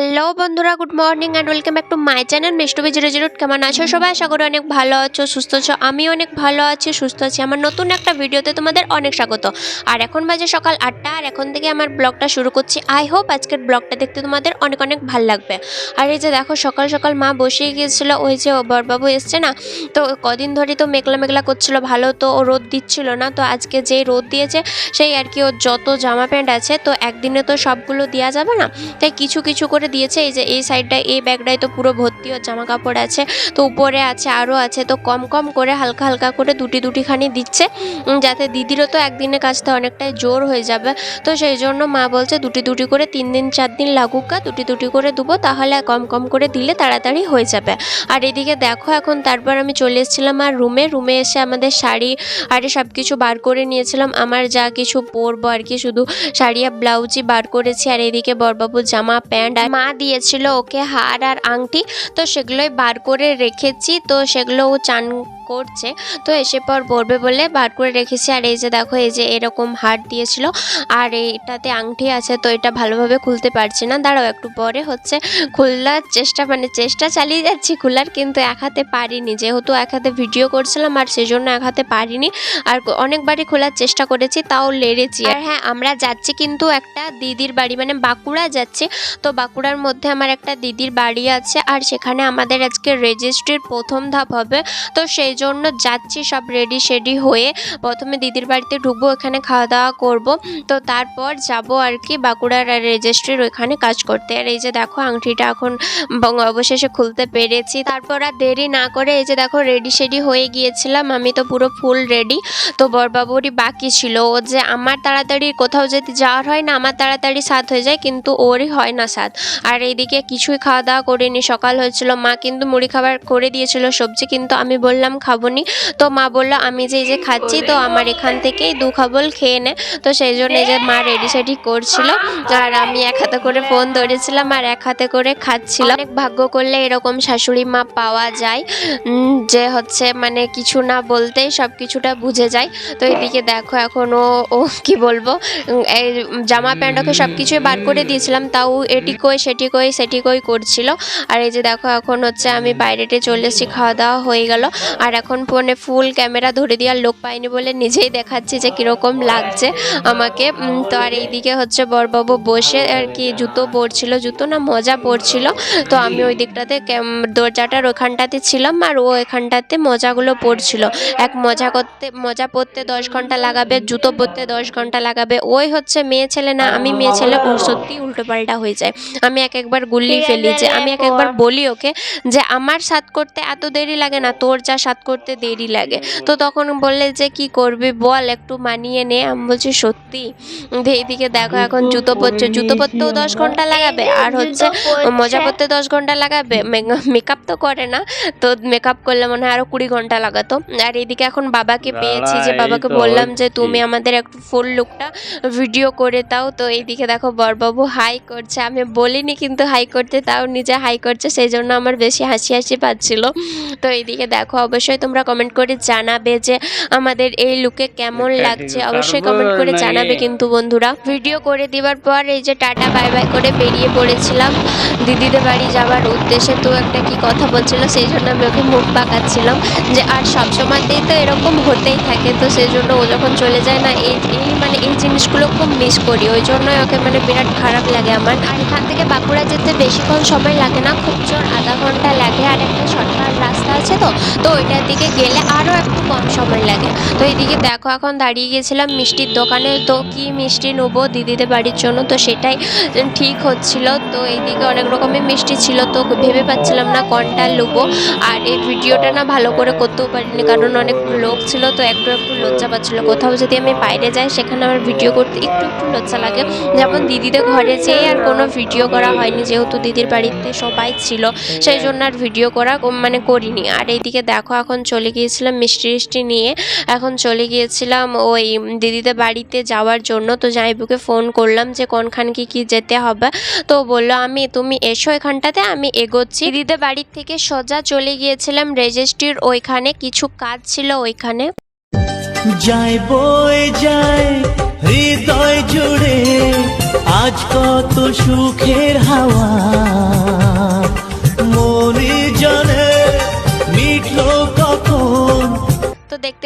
Hello বন্ধুরা good morning and welcome back to my channel মিষ্টবি zero zero কেমন আছো সবাই? আশা করি অনেক ভালো আছো, সুস্থ আছো আমি অনেক ভালো আছি, সুস্থ আছি। আমার নতুন একটা ভিডিওতে তোমাদের অনেক স্বাগত। আর এখন বাজে সকাল আটটা, আর এখন থেকে আমার ব্লগটা শুরু করছি। আই হোপ আজকের ব্লগটা দেখতে তোমাদের অনেক অনেক ভালো লাগবে। আর এই যে দেখো, সকাল সকাল মা বসিয়ে গিয়েছিল, ওই যে বরবাবু এসছে না, তো কদিন ধরে তো মেঘলা মেঘলা করছিল, ভালো তো ও রোদ দিচ্ছিল না, তো আজকে যে রোদ দিয়েছে, সেই আর কি ওর যত জামা প্যান্ট আছে, তো একদিনে তো সবগুলো দেওয়া যাবে না, তাই কিছু কিছু করে দিয়েছে। এই যে এই সাইডটায় এই ব্যাগটায় তো পুরো ভর্তি জামা কাপড় আছে। তো উপরে আছে আরও আছে। তো কম কম করে হালকা হালকা করে দুটি দুটিখানি দিচ্ছে। যাতে দিদিরও তো একদিনে কাজটা অনেকটাই জোর হয়ে যাবে। তো সেই জন্য মা বলছে দুটি দুটি করে তিন দিন, চার দিন লাগুক দুটি দুটি করে দেবো। তাহলে কম কম করে দিলে তাড়াতাড়ি হয়ে যাবে। আর এদিকে দেখো এখন তারপর আমি চলে এসেছিলাম আর রুমে। রুমে এসে আমাদের শাড়ি, আর সব কিছু বার করে নিয়েছিলাম। আমার যা কিছু পরবো আর কি, শুধু শাড়ি আর ব্লাউজই বার করেছি। আর এদিকে বরবাবুর জামা, প্যান্ট আর মা দিয়েছিল ওকে হার আর আংটি, তো সেগুলোই বার করে রেখেছি, তো সেগুলো ও চান করছে, তো এসে পর পরবে বলে বার করে রেখেছি। আর এই যে দেখো, এই যে এরকম হার দিয়েছিল, আর এটাতে আংটি আছে, তো এটা ভালোভাবে খুলতে পারছি না। দাঁড়াও, একটু পরে হচ্ছে খোলার চেষ্টা মানে চেষ্টা চালিয়ে যাচ্ছি খোলার, কিন্তু এক হাতে পারিনি। যেহেতু এক হাতে ভিডিও করছিলাম, আর সেজন্য এক হাতে পারিনি। আর অনেকবারই খোলার চেষ্টা করেছি, তাও লেড়েছি। আর হ্যাঁ আমরা যাচ্ছি কিন্তু একটা দিদির বাড়ি মানে বাঁকুড়া যাচ্ছি, তো বাঁকুড়ার মধ্যে আমার একটা দিদির বাড়ি আছে আর সেখানে আমাদের আজকে রেজিস্ট্রির প্রথম ধাপ হবে। তো সেই জন্য যাচ্ছি সব রেডি শেডি হয়ে। প্রথমে দিদির বাড়িতে ঢুকবো, ওখানে খাওয়া দাওয়া করব। তো তারপর যাব আর কি বাঁকুড়ার রেজিস্ট্রির ওইখানে কাজ করতে। আর এই যে দেখো আংটিটা এখন অবশেষে খুলতে পেরেছি। তারপর আর দেরি না করে এই যে দেখো রেডি শেডি হয়ে গিয়েছিলাম। আমি তো পুরো ফুল রেডি তো বরবাবুরই বাকি ছিল। ও যে আমার তাড়াতাড়ি কোথাও যদি যাওয়ার হয় না, আমার তাড়াতাড়ি সাথ হয়ে যায়, কিন্তু ওরই হয় না সাথ। আর এইদিকে কিছুই খাওয়া দাওয়া করিনি, সকাল হয়েছিল। মা কিন্তু মুড়ি খাবার করে দিয়েছিল, সবজি কিন্তু আমি বললাম খাবনি। তো মা বলল, আমি যে যে খাচ্ছি, তো আমার এখান থেকেই দু খাবল খেয়ে নে। তো সেই জন্য যে মা রেডি সেডি করছিল। আর আমি এক হাতে করে ফোন ধরেছিলাম আর এক হাতে করে খাচ্ছিলাম। অনেক ভাগ্য করলে এরকম শাশুড়ি মা পাওয়া যায়। যে হচ্ছে মানে কিছু না বলতেই সব কিছুটা বুঝে যায়। তো এদিকে দেখো এখন ও কি বলব এই জামা প্যান্ট ওকে সব কিছুই বার করে দিয়েছিলাম। তাও এটি কই সেটি কই সেটি কই করছিল। আর এই যে দেখো এখন হচ্ছে আমি বাইরেতে চলে এসেছি খাওয়া দাওয়া হয়ে গেল। আর এখন ফোনে ফুল ক্যামেরা ধরে দেওয়ার লোক পাইনি বলে নিজেই দেখাচ্ছি যে কীরকম লাগছে আমাকে। তো আর এইদিকে হচ্ছে বরবাবু বসে আর কি জুতো পরছিল জুতো না মজা পরছিল। তো আমি ওই দিকটাতে দরজাটার ওখানটাতে ছিলাম আর ও এখানটাতে মজাগুলো পরছিল। এক মজা করতে মজা পরতে দশ ঘণ্টা লাগাবে জুতো পরতে দশ ঘণ্টা লাগাবে। ওই হচ্ছে মেয়ে ছেলে না আমি মেয়ে ছেলে সত্যি উল্টো পাল্টা হয়ে যায়। আমি এক একবার গুলিয়ে ফেলি যে আমি এক একবার বলি ওকে যে আমার সাথ করতে এত দেরি লাগে না তোর যা সাথ করতে দেরি লাগে। তো তখন বললে যে কি করবি বল একটু মানিয়ে নে। আমি বলছি সত্যি? এইদিকে দেখো এখন জুতো পরছে। জুতো পরতেও দশ ঘণ্টা লাগাবে। আর হচ্ছে মজা করতে দশ ঘণ্টা লাগাবে। মেকআপ তো করে না তো মেকআপ করলে মনে হয় আরও কুড়ি ঘণ্টা লাগাতো। আর এদিকে এখন বাবাকে পেয়েছি যে বাবাকে বললাম যে তুমি আমাদের একটু ফুল লুকটা ভিডিও করে দাও। তো এইদিকে দেখো বরবাবু হাই করছে। আমি বলিনি কিন্তু হাই করতে তাও নিজে হাই করছে সেই জন্য আমার বেশি হাসি হাসি পাচ্ছিল। তো এইদিকে দেখো অবশ্যই তোমরা কমেন্ট করে জানাবে যে আমাদের এই লুকে কেমন লাগছে। অবশ্যই কমেন্ট করে জানাবে কিন্তু বন্ধুরা। ভিডিও করে দেওয়ার পর এই যে টাটা বাই বাই করে বেরিয়ে পড়েছিলাম। দিদিদের বাড়ি যাওয়ার উদ্দেশ্যে তো একটা কি কথা বলছিল সেই জন্য আমি ওকে মুখ পাকাচ্ছিলাম যে আর সব সময়তেই তো এরকম হতেই থাকে তো সেই জন্য ও যখন চলে যায় না এই এই মানে এই জিনিসগুলো খুব মিস করি। ওই জন্যই ওকে মানে বিরাট খারাপ লাগে আমার। আর এখান থেকে বাঁকুড়া যেতে বেশিক্ষণ সময় লাগে না, খুব জোর আধা ঘণ্টা লাগে আর একটা শর্টকাট রাস্তা আছে তো তো ওইটার দিকে গেলে আরও একটু কম সময় লাগে। তো এইদিকে দেখো, এখন দাঁড়িয়ে গেছিলাম মিষ্টির দোকানে, তো কি মিষ্টি নেব দিদিদের বাড়ির জন্য, তো সেটাই ঠিক হচ্ছিল। তো এইদিকে অনেক রকমের মিষ্টি ছিল, তো ভেবে পাচ্ছিলাম না কোনটা নেব। আর এই ভিডিওটা না ভালো করে করতেও পারিনি, কারণ অনেক লোক ছিল, তো একটু একটু লজ্জা পাচ্ছিলো। কোথাও যদি আমি বাইরে যাই, সেখানে আমার ভিডিও করতে একটু একটু লজ্জা লাগে। যেমন দিদিদের ঘরে যেয়ে আর কোনো ভিডিও করা হয়নি, যেহেতু দিদির বাড়িতে সবাই ছিল, সেই জন্য আর ভিডিও করা মানে করিনি। আর এইদিকে দেখো, এখন চলে গিয়েছিলাম মিষ্টি টিষ্টি নিয়ে। এখন চলে গিয়েছিলাম ওই দিদিদের বাড়িতে যাওয়ার জন্য। তো জামাইবুকে ফোন করলাম যে কোনখান কি কি যেতে হবে? তো বলল, আমি, তুমি এসো এখানটাতে, আমি এগোচ্ছি। দিদিদের বাড়ির থেকে সোজা চলে গিয়েছিলাম রেজিস্ট্রির ওইখানে, কিছু কাজ ছিল ওইখানে। যায় বয়ে যায় হৃদয় জুড়ে আজ কত সুখের হাওয়া।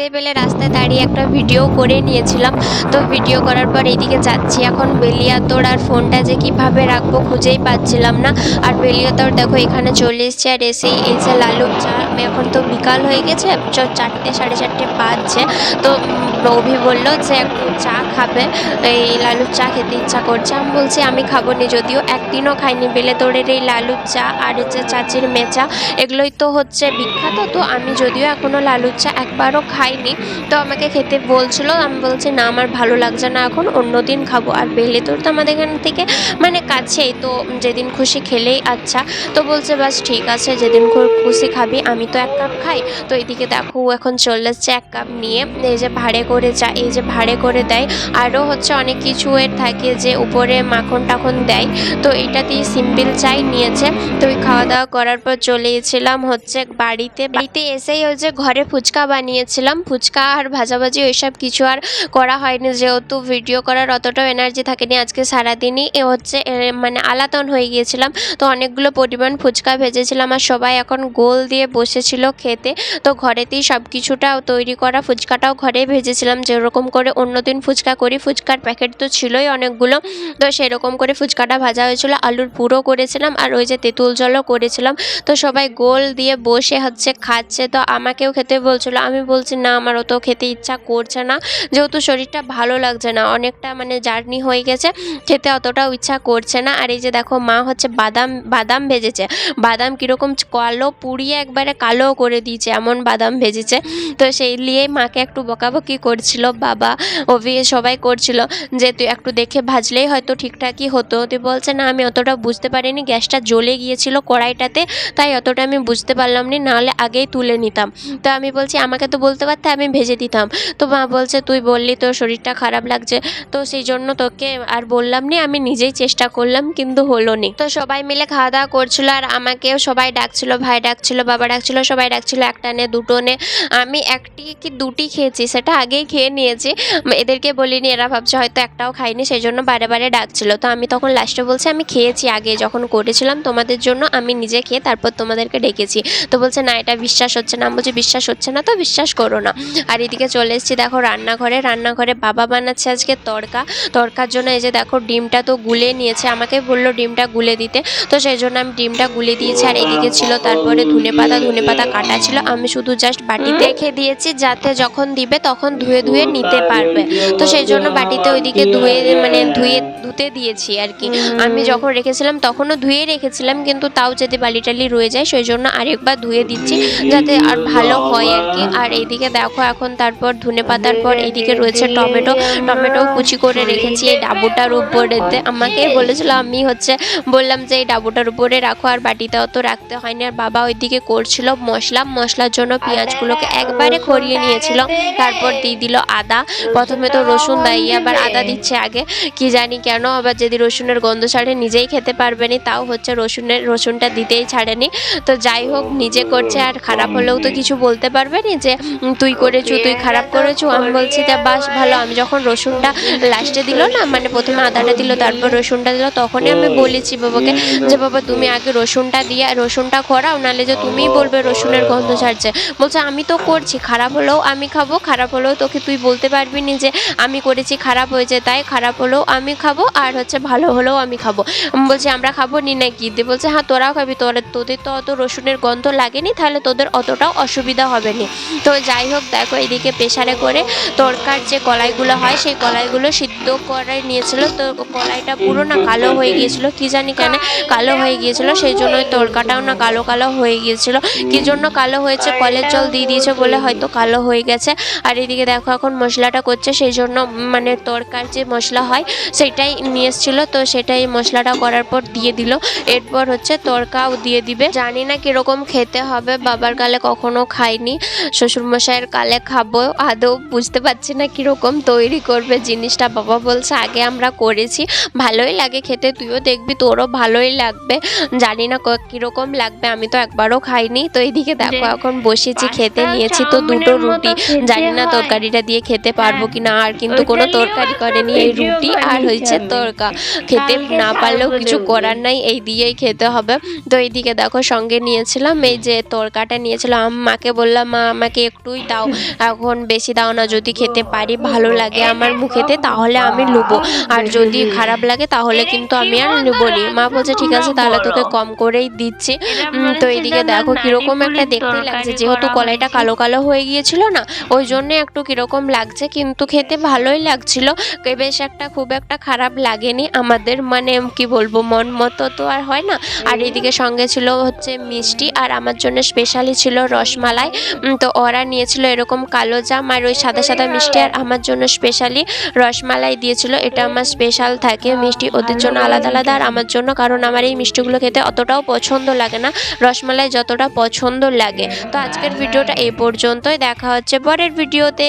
তো দেখতেই পেলে রাস্তায় দাঁড়িয়ে একটা ভিডিও করে নিয়েছিলাম। তো ভিডিও করার পর এইদিকে যাচ্ছি। এখন বেলিয়াতোর আর ফোনটা যে কীভাবে রাখব খুঁজেই পাচ্ছিলাম না। আর বেলিয়াতোর দেখো এখানে চলে এসছে আর এসেই এই যে লালু চা, এখন তো বিকাল হয়ে গেছে চারটে, সাড়ে চারটে বাজছে। তো অভি বলল যে একটু চা খাবে। এই লালুর চা খেতে ইচ্ছা করছে। আমি বলছি, আমি খাব নি যদিও। একদিনও খাইনি বেলেতোড়ের এই লালুর চা আর হচ্ছে চাচির মেচা। এগুলোই তো হচ্ছে বিখ্যাত। তো আমি যদিও এখনও লালুর চা একবারও খাইনি। তো আমাকে খেতে বলছিল, আমি বলছি, না, আমার ভালো লাগছে না এখন, অন্য দিন খাব। আর বেলেতোর তো আমাদের এখান থেকে মানে কাছেই, তো যেদিন খুশি খেলেই আচ্ছা। তো বলছে, বাস ঠিক আছে, যেদিন খুশি খাবি, আমি তো এক কাপ খাই। তো এদিকে দেখো এখন চলে এসছে এক কাপ নিয়ে। এই যে ভাড়ে করে চা এই যে ভাড়ে করে দেয়। আরও হচ্ছে অনেক কিছু এর থাকে যে উপরে মাখন টাখন দেয়। তো এটা দিয়ে সিম্পল চাই নিয়েছে। তো ওই খাওয়া দাওয়া করার পর চলে এসেছিলাম হচ্ছে বাড়িতে। বাড়িতে এসেই ওই যে ঘরে ফুচকা বানিয়েছিলাম। ফুচকা আর ভাজাভাজি ওইসব কিছু আর করা হয়নি। যেহেতু ভিডিও করার অতটাও এনার্জি থাকেনি। আজকে সারাদিনই এ হচ্ছে মানে আলাতন হয়ে গিয়েছিলাম। তো অনেকগুলো পরিমাণ ফুচকা ভেজেছিলাম আর সবাই এখন গোল দিয়ে বসেছিল খেতে। তো ঘরেতেই সব কিছুটা তৈরি করা ফুচকাটাও ঘরে ভেজেছিলাম। যেরকম করে অন্যদিন ফুচকা করি, ফুচকার প্যাকেট তো ছিলই অনেকগুলো। তো সেরকম করে ফুচকাটা ভাজা হয়েছিল। আলুর পুরো করেছিলাম আর ওই যে তেঁতুল জলও করেছিলাম। তো সবাই গোল দিয়ে বসে হচ্ছে, খাচ্ছে। তো আমাকেও খেতে বলছিল। আমি বলছি, না আমার অত খেতে ইচ্ছা করছে না। যেহেতু শরীরটা ভালো লাগছে না, অনেকটা মানে জার্নি হয়ে গেছে, খেতে অতটাও ইচ্ছা করছে না। আর এই যে দেখো, মা হচ্ছে বাদাম বাদাম ভেজেছে। বাদাম কীরকম কালো পুড়িয়ে একবারে কালো করে দিয়েছে, এমন বাদাম ভেজেছে। তো সেই নিয়ে মাকে একটু বকাবকি করছিল, বাবা অভি সবাই করছিল যে, তুই একটু দেখে ভাজলেই হয়তো ঠিকঠাকই হতো। তুই বলছে, না, আমি অতটা বুঝতে পারিনি, গ্যাসটা জ্বলে গিয়েছিল কড়াইটাতে, তাই অতটা আমি বুঝতে পারলাম না, নাহলে আগেই তুলে নিতাম। তো আমি বলছি, আমাকে তো বলতে পারতে আমি ভেজে দিতাম। তো মা বলছে, তুই বললি তোর শরীরটা খারাপ লাগছে। তো সেই জন্য তোকে আর বললাম নি, আমি নিজেই চেষ্টা করলাম, কিন্তু হলো নি। তো সবাই মিলে খাওয়া দাওয়া করছিল আর আমাকেও সবাই ডাকছিল, ভাই ডাকছিল, বাবা ডাকছিল, সবাই ডাকছিল একটা নে, দুটো নে। আমি একটি কি দুটি খেয়েছি, সেটা আগেই খেয়ে নিয়েছি। এদেরকে বলিনি, এরা ভাবছে হয়তো একটাও খাইনি সেই জন্য বারে বারে ডাকছিল। তো আমি তখন লাস্টে বলছি, আমি খেয়েছি আগে যখন করেছিলাম, তোমাদের জন্য আমি নিজে খেয়ে তারপর তোমাদেরকে ডেকেছি। তো বলছে, না, এটা বিশ্বাস হচ্ছে না। আমি বলছি, বিশ্বাস হচ্ছে না তো বিশ্বাস করো না। আর এদিকে চলে এসেছি, দেখো রান্নাঘরে। রান্নাঘরে বাবা বানাচ্ছে আজকে তড়কা। তড়কার জন্য এই যে দেখো ডিমটা তো গুলে নিয়েছে। আমাকে বলল ডিমটা গুলে দিতে। তো সেই জন্য আমি ডিমটা গুলে দিয়েছি। আর এদিকে ছিল তারপরে ধনে পাতা ধনে পাতা কাটা ছিল। আমি শুধু জাস্ট বাটিতে রেখে দিয়েছি যাতে যখন দিবে তখন ধুয়ে ধুয়ে নিতে পারবে। তো সেই জন্য বাটিতে ওইদিকে ধুয়ে মানে ধুয়ে ধুতে দিয়েছি আর কি। আমি যখন রেখেছিলাম তখনও ধুয়ে রেখেছিলাম কিন্তু তাও যদি বালি টালি রয়ে যায় সেই জন্য আরেকবার ধুয়ে দিচ্ছি যাতে আর ভালো হয় আর কি। আর এইদিকে দেখো এখন তারপর ধনে পাতার পর এইদিকে রয়েছে টমেটো। টমেটো কুচি করে রেখেছি এই ডাবুটার উপরেতে। আমাকে বলেছিল আমি হচ্ছে বললাম যে এই ডাবুটার উপরে রাখো আর বাটিতে অত রাখতে হয়নি। আর বাবা ওইদিকে করছিল মশলা। মশলার জন্য পেঁয়াজগুলোকে একবারে খড়িয়ে নিয়েছিল। তারপর দিয়ে দিল আদা। প্রথমে তো রসুন দেয় আবার আদা দিচ্ছে আগে। কি জানি কেন আবার যদি রসুনের গন্ধ ছাড়ে নিজেই খেতে পারবে নি তাও হচ্ছে রসুনের, রসুনটা দিতেই ছাড়েনি। তো যাই হোক, নিজে করছে আর খারাপ হলেও তো কিছু বলতে পারবে না যে তুই করেছু, তুই খারাপ করেছ, আমি বলছি যে, বাস, ভালো, আমি যখন রসুনটা লাস্টে দিল না মানে প্রথমে আদাটা দিল, তারপর রসুনটা দিল, তখনই আমি বলেছি বাবাকে যে, বাবা, তুমি আগে রসুনটা দিয়ে, রসুনটা খরাও, নাহলে যে তুমিই বলবে রসুনের গন্ধ ছাড়ছে। বলছে, আমি তো করছি, খারাপ হলেও আমি খাব, খারাপ হলেও তোকে তুই বলতে পারবি নি যে, আমি করেছি, খারাপ হয়েছে, তাই খারাপ হলেও আমি খাব আর হচ্ছে ভালো হলেও আমি খাব। বলছি, আমরা খাব নি নাকি দিয়ে বলছে হ্যাঁ তোরাও খাবি। তোরা, তোদের তো অত রসুনের গন্ধ লাগেনি, তাহলে তোদের অতটাও অসুবিধা হবে না। তো যাই হোক, দেখো এদিকে প্রেশারে করে তরকার যে কলাইগুলো হয়, সেই কলাইগুলো সিদ্ধ করে নিয়েছিল। তো কলাইটা পুরো না কালো হয়ে গিয়েছিল, কি জানি কেন, কালো হয়ে গিয়েছিল। সেই জন্য ওই তরকাটাও না কালো কালো হয়ে গিয়েছিল। কি জন্য কালো হয়েছে? কলের জল দিয়ে দিয়েছে বলে হয়তো কালো হয়ে গেছে। আর এদিকে দেখো এখন মশলাটা করছে, সেই জন্য মানে তরকার যে মশলা হয় সেটাই নিয়ে এসেছিল তো সেটাই মশলাটা করার পর দিয়ে দিল। এরপর হচ্ছে তরকাও দিয়ে দিবে। জানি না কীরকম খেতে হবে বাবার কালে কখনো খাইনি। শ্বশুরমশাইয়ের কালে খাব আদৌ বুঝতে পারছি না কীরকম তৈরি করবে জিনিসটা। বাবা বলছে আগে আমরা করেছি ভালোই লাগে খেতে তুইও দেখবি তোরও ভালোই লাগবে। জানি না কীরকম লাগবে আমি তো একবারও খাইনি। তো এইদিকে দেখো এখন বসেছি খেতে নিয়েছি তো দুটো রুটি। জানি না তরকারিটা দিয়ে খেতে পারব কিনা আর কিন্তু কোনো তরকারি করেনি এই রুটি আর হয়েছে তরকা খেতে না পারলেও কিছু করার নাই এই দিয়েই খেতে হবে। তো এইদিকে দেখো সঙ্গে নিয়েছিলাম এই যে তরকাটা নিয়েছিলাম। মাকে বললাম মা আমাকে একটুই দাও। এখন বেশি দাও না যদি খেতে পারি ভালো লাগে আমার মুখেতে তাহলে আমি লুবো। আর যদি খারাপ লাগে তাহলে কিন্তু আমি আর নেব নি মা বলছে ঠিক আছে তাহলে তোকে কম করেই দিচ্ছি। তো এইদিকে দেখো কীরকম একটা দেখতে লাগছে। যেহেতু কলাইটা কালো কালো হয়ে গিয়েছিল না ওই জন্য একটু কীরকম লাগছে কিন্তু খেতে ভালোই লাগছিল। বেশ একটা খুব একটা খারাপ লাগেনি। আমাদের মানে কি বলব মন মতো তো আর হয় না। আর এদিকে সঙ্গে ছিল হচ্ছে মিষ্টি আর আমার জন্য স্পেশালি ছিল রসমালাই। তো ওরা নিয়েছিল এরকম কালো জাম আর ওই সাদা সাদা মিষ্টি আর আমার জন্য স্পেশালি রসমালাই দিয়েছিল। এটা আমার স্পেশাল থাকে মিষ্টি। ওদের জন্য আলাদা আলাদা আর আমার জন্য কারণ আমার এই মিষ্টিগুলো খেতে অতটাও পছন্দ লাগে না। রসমালাই যতটা পছন্দ লাগে। তো আজকের ভিডিওটা এই পর্যন্তই। দেখা হচ্ছে পরের ভিডিওতে।